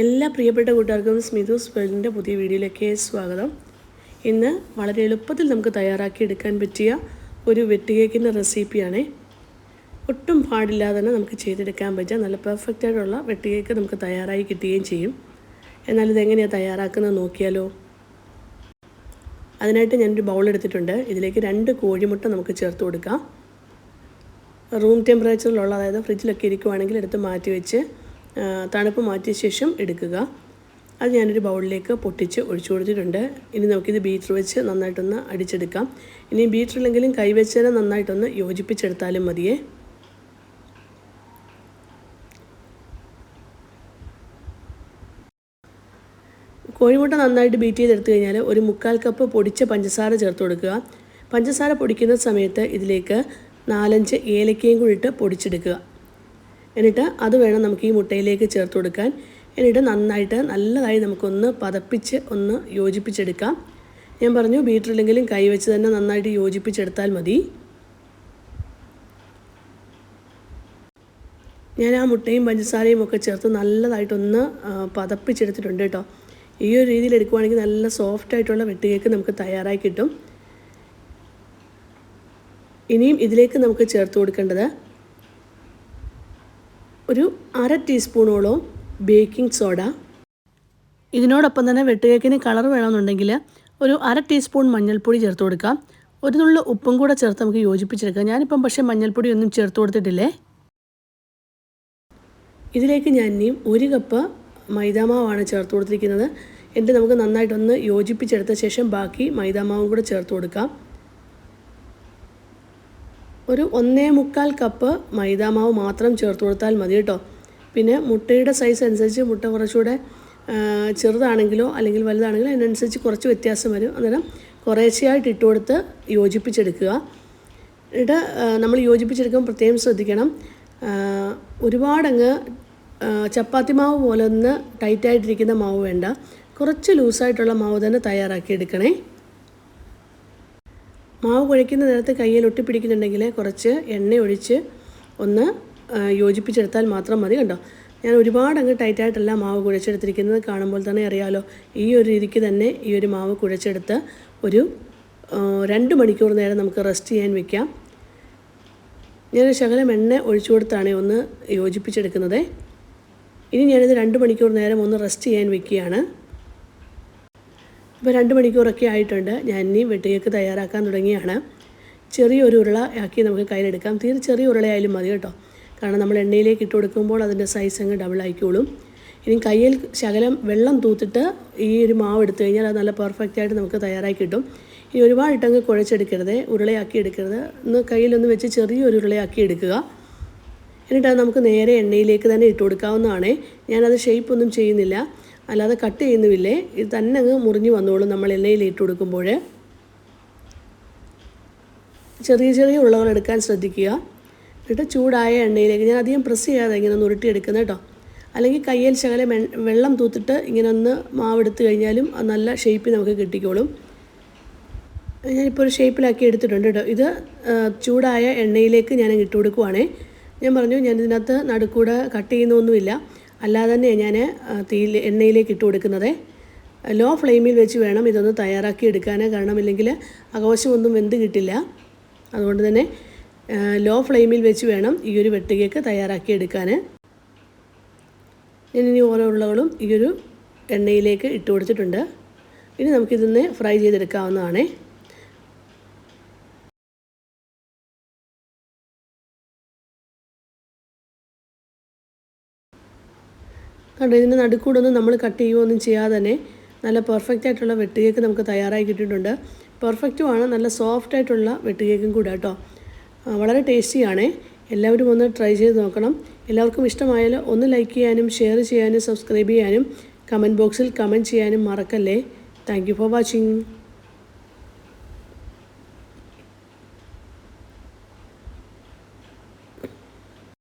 എല്ലാ പ്രിയപ്പെട്ട കൂട്ടുകാർക്കും സ്മിതു വേൾഡിന്റെ പുതിയ വീഡിയോയിലേക്ക് സ്വാഗതം. ഇന്ന് വളരെ എളുപ്പത്തിൽ നമുക്ക് തയ്യാറാക്കി എടുക്കാൻ പറ്റിയ ഒരു വെട്ട് കേക്കിന്റെ റെസിപ്പിയാണ്. ഒട്ടും പാടില്ലാതെ തന്നെ നമുക്ക് ചെയ്തെടുക്കാൻ പറ്റുക നല്ല പെർഫെക്റ്റ് ആയിട്ടുള്ള വെട്ട് നമുക്ക് തയ്യാറായി കിട്ടുകയും ചെയ്യും. എന്നാൽ ഇതെങ്ങനെയാണ് തയ്യാറാക്കുന്നത് നോക്കിയാലോ? അതിനായിട്ട് ഞാനൊരു ബൗൾ എടുത്തിട്ടുണ്ട്. ഇതിലേക്ക് രണ്ട് കോഴിമുട്ട നമുക്ക് ചേർത്ത് കൊടുക്കാം. റൂം ടെമ്പറേച്ചറിലുള്ള അതായത് ഫ്രിഡ്ജിലൊക്കെ ഇരിക്കുവാണെങ്കിൽ എടുത്ത് മാറ്റി വെച്ച് തണുപ്പ് മാറ്റിയ ശേഷം എടുക്കുക. അത് ഞാനൊരു ബൗളിലേക്ക് പൊട്ടിച്ച് ഒഴിച്ചു കൊടുത്തിട്ടുണ്ട്. ഇനി നമുക്കിത് ബീറ്റർ വെച്ച് നന്നായിട്ടൊന്ന് അടിച്ചെടുക്കാം. ഇനി ബീറ്റർ കൈവച്ച് തന്നെ നന്നായിട്ടൊന്ന് യോജിപ്പിച്ചെടുത്താലും മതിയേ. കോഴിമുട്ട നന്നായിട്ട് ബീറ്റ് ചെയ്തെടുത്തു കഴിഞ്ഞാൽ ഒരു മുക്കാൽ കപ്പ് പൊടിച്ച പഞ്ചസാര ചേർത്ത് കൊടുക്കുക. പഞ്ചസാര പൊടിക്കുന്ന സമയത്ത് ഇതിലേക്ക് നാലഞ്ച് ഏലക്കയും കൂടി ഇട്ട് പൊടിച്ചെടുക്കുക. എന്നിട്ട് അത് വേണം നമുക്ക് ഈ മുട്ടയിലേക്ക് ചേർത്ത് കൊടുക്കാൻ. എന്നിട്ട് നന്നായിട്ട് നല്ലതായി നമുക്കൊന്ന് പതപ്പിച്ച് ഒന്ന് യോജിപ്പിച്ചെടുക്കാം. ഞാൻ പറഞ്ഞു ബീറ്ററില്ലെങ്കിലും കൈ വെച്ച് തന്നെ നന്നായിട്ട് യോജിപ്പിച്ചെടുത്താൽ മതി. ഞാൻ ആ മുട്ടയും പഞ്ചസാരയും ഒക്കെ ചേർത്ത് നല്ലതായിട്ടൊന്ന് പതപ്പിച്ചെടുത്തിട്ടുണ്ട് കേട്ടോ. ഈ ഒരു രീതിയിൽ എടുക്കുവാണെങ്കിൽ നല്ല സോഫ്റ്റ് ആയിട്ടുള്ള വെട്ട് കേക്ക് നമുക്ക് തയ്യാറായി കിട്ടും. ഇനിയും ഇതിലേക്ക് നമുക്ക് ചേർത്ത് കൊടുക്കേണ്ടത് ഒരു അര ടീസ്പൂണോളം ബേക്കിംഗ് സോഡ. ഇതിനോടൊപ്പം തന്നെ വെട്ടുകേക്കിന് കളർ വേണമെന്നുണ്ടെങ്കിൽ ഒരു അര ടീസ്പൂൺ മഞ്ഞൾപ്പൊടി ചേർത്ത് കൊടുക്കാം. ഒരു നുള്ളു ഉപ്പും കൂടെ ചേർത്ത് നമുക്ക് യോജിപ്പിച്ചെടുക്കാം. ഞാനിപ്പം പക്ഷേ മഞ്ഞൾപ്പൊടി ഒന്നും ചേർത്ത് കൊടുത്തിട്ടില്ലേ? ഇതിലേക്ക് ഞാൻ ഇനിയും ഒരു കപ്പ് മൈദാമാവാണ് ചേർത്ത് കൊടുത്തിരിക്കുന്നത്. എന്നിട്ട് നമുക്ക് നന്നായിട്ടൊന്ന് യോജിപ്പിച്ചെടുത്ത ശേഷം ബാക്കി മൈദാമാവും കൂടെ ചേർത്ത് കൊടുക്കാം. ഒരു ഒന്നേ മുക്കാൽ കപ്പ് മൈദാമാവ് മാത്രം ചേർത്ത് കൊടുത്താൽ മതി കേട്ടോ. പിന്നെ മുട്ടയുടെ സൈസ് അനുസരിച്ച് മുട്ട കുറച്ചുകൂടെ ചെറുതാണെങ്കിലോ അല്ലെങ്കിൽ വലുതാണെങ്കിലോ അതിനനുസരിച്ച് കുറച്ച് വ്യത്യാസം വരും. അന്നേരം കുറേശ്ശെയായിട്ട് ഇട്ട് കൊടുത്ത് യോജിപ്പിച്ചെടുക്കുക. എന്നിട്ട് നമ്മൾ യോജിപ്പിച്ചെടുക്കുമ്പോൾ പ്രത്യേകം ശ്രദ്ധിക്കണം. ഒരുപാടങ്ങ് ചപ്പാത്തി മാവ് പോലെ ഒന്ന് ടൈറ്റായിട്ടിരിക്കുന്ന മാവ് വേണ്ട. കുറച്ച് ലൂസായിട്ടുള്ള മാവ് തന്നെ തയ്യാറാക്കി എടുക്കണേ മാവ് കുഴയ്ക്കുന്ന നേരത്ത് കയ്യിൽ ഒട്ടിപ്പിടിക്കുന്നുണ്ടെങ്കിൽ കുറച്ച് എണ്ണ ഒഴിച്ച് ഒന്ന് യോജിപ്പിച്ചെടുത്താൽ മാത്രം മതി കണ്ടോ? ഞാൻ ഒരുപാട് അങ്ങ് ടൈറ്റായിട്ടല്ല മാവ് കുഴച്ചെടുത്തിരിക്കുന്നത്. കാണുമ്പോൾ തന്നെ അറിയാലോ ഈ ഒരു രീതിക്ക് തന്നെ ഈ ഒരു മാവ് കുഴച്ചെടുത്ത് ഒരു രണ്ട് മണിക്കൂർ നേരം നമുക്ക് റെസ്റ്റ് ചെയ്യാൻ വെക്കാം. ഞാൻ ശകലം എണ്ണ ഒഴിച്ചു കൊടുത്താണ് ഒന്ന് യോജിപ്പിച്ചെടുക്കുന്നത്. ഇനി ഞാനിത് രണ്ട് മണിക്കൂർ നേരം ഒന്ന് റെസ്റ്റ് ചെയ്യാൻ വെക്കുകയാണ്. ഇപ്പോൾ രണ്ട് മണിക്കൂറൊക്കെ ആയിട്ടുണ്ട്. ഞാൻ ഇനി വെട്ടുകേക്ക് തയ്യാറാക്കാൻ തുടങ്ങിയാണ്. ചെറിയൊരു ഉരുള ആക്കി നമുക്ക് കയ്യിലെടുക്കാം തീരെ ചെറിയ ഉരുളയായാലും മതി കേട്ടോ. കാരണം നമ്മൾ എണ്ണയിലേക്ക് ഇട്ട് കൊടുക്കുമ്പോൾ അതിന്റെ സൈസ് അങ്ങ് ഡബിൾ ആയിക്കോളും. ഇനി കയ്യിൽ ശകലം വെള്ളം തൂത്തിട്ട് ഈ ഒരു മാവ് എടുത്തു കഴിഞ്ഞാൽ അത് നല്ല പെർഫെക്റ്റ് ആയിട്ട് നമുക്ക് തയ്യാറാക്കി കിട്ടും. ഇനി ഒരുപാടിട്ടങ്ങ് കുഴച്ചെടുക്കരുത്. ഉരുളയാക്കി എടുക്കരുത്. ഒന്ന് കയ്യിലൊന്ന് വെച്ച് ചെറിയൊരു ഉരുളയാക്കി എടുക്കുക. എന്നിട്ട് നമുക്ക് നേരെ എണ്ണയിലേക്ക് തന്നെ ഇട്ട് കൊടുക്കാവുന്നതാണ്. ഞാനത് ഷേപ്പ് ഒന്നും ചെയ്യുന്നില്ല. അല്ലാതെ കട്ട് ചെയ്യുന്നുമില്ലേ? ഇത് തന്നെ അങ്ങ് മുറിഞ്ഞു വന്നോളും നമ്മൾ എണ്ണയിൽ ഇട്ട് കൊടുക്കുമ്പോൾ. ചെറിയ ചെറിയ ഉള്ളകൾ എടുക്കാൻ ശ്രദ്ധിക്കുക. എന്നിട്ട് ചൂടായ എണ്ണയിലേക്ക് ഞാൻ അധികം പ്രസ് ചെയ്യാതെ ഇങ്ങനെ ഒന്ന് ഉരുട്ടിയെടുക്കുന്നത് കേട്ടോ. അല്ലെങ്കിൽ കയ്യിൽ ശകലം വെള്ളം തൂത്തിട്ട് ഇങ്ങനെ ഒന്ന് മാവെടുത്ത് കഴിഞ്ഞാലും നല്ല ഷേപ്പിൽ നമുക്ക് കിട്ടിക്കോളും. ഞാനിപ്പോൾ ഒരു ഷേപ്പിലാക്കി എടുത്തിട്ടുണ്ട് കേട്ടോ. ഇത് ചൂടായ എണ്ണയിലേക്ക് ഞാൻ ഇട്ട് കൊടുക്കുവാണേ. ഞാൻ പറഞ്ഞു ഞാൻ ഇതിനകത്ത് നടുക്കൂടെ കട്ട് ചെയ്യുന്നൊന്നുമില്ല. അല്ലാതെ തന്നെ ഞാൻ തീയിൽ എണ്ണയിലേക്ക് ഇട്ട് കൊടുക്കുന്നത്. ലോ ഫ്ലെയിമിൽ വെച്ച് വേണം ഇതൊന്ന് തയ്യാറാക്കി എടുക്കാൻ കാരണം ഇല്ലെങ്കിൽ അകവശമൊന്നും വെന്ത് കിട്ടില്ല. അതുകൊണ്ട് തന്നെ ലോ ഫ്ലെയിമിൽ വെച്ച് വേണം ഈ ഒരു വെട്ടുകയൊക്കെ തയ്യാറാക്കി എടുക്കാൻ ഞാൻ ഇനി ഓരോ ഉള്ളകളും ഈ ഒരു എണ്ണയിലേക്ക് ഇട്ട് കൊടുത്തിട്ടുണ്ട്. ഇനി നമുക്കിതൊന്ന് ഫ്രൈ ചെയ്തെടുക്കാവുന്നതാണേ. കണ്ടോ ഇതിന്റെ നടുക്കൂടൊന്നും നമ്മൾ കട്ട് ചെയ്യുകയൊന്നും ചെയ്യാതെ തന്നെ നല്ല പെർഫെക്റ്റ് ആയിട്ടുള്ള വെട്ടുകേക്ക് നമുക്ക് തയ്യാറായി കിട്ടിയിട്ടുണ്ട്. പെർഫെക്റ്റുമാണ് നല്ല സോഫ്റ്റ് ആയിട്ടുള്ള വെട്ടുകേക്കും കൂടെ കേട്ടോ. വളരെ ടേസ്റ്റിയാണ് എല്ലാവരും ഒന്ന് ട്രൈ ചെയ്ത് നോക്കണം. എല്ലാവർക്കും ഇഷ്ടമായാൽ ഒന്ന് ലൈക്ക് ചെയ്യാനും ഷെയർ ചെയ്യാനും സബ്സ്ക്രൈബ് ചെയ്യാനും കമന്റ് ബോക്സിൽ കമന്റ് ചെയ്യാനും മറക്കല്ലേ. Thank for watching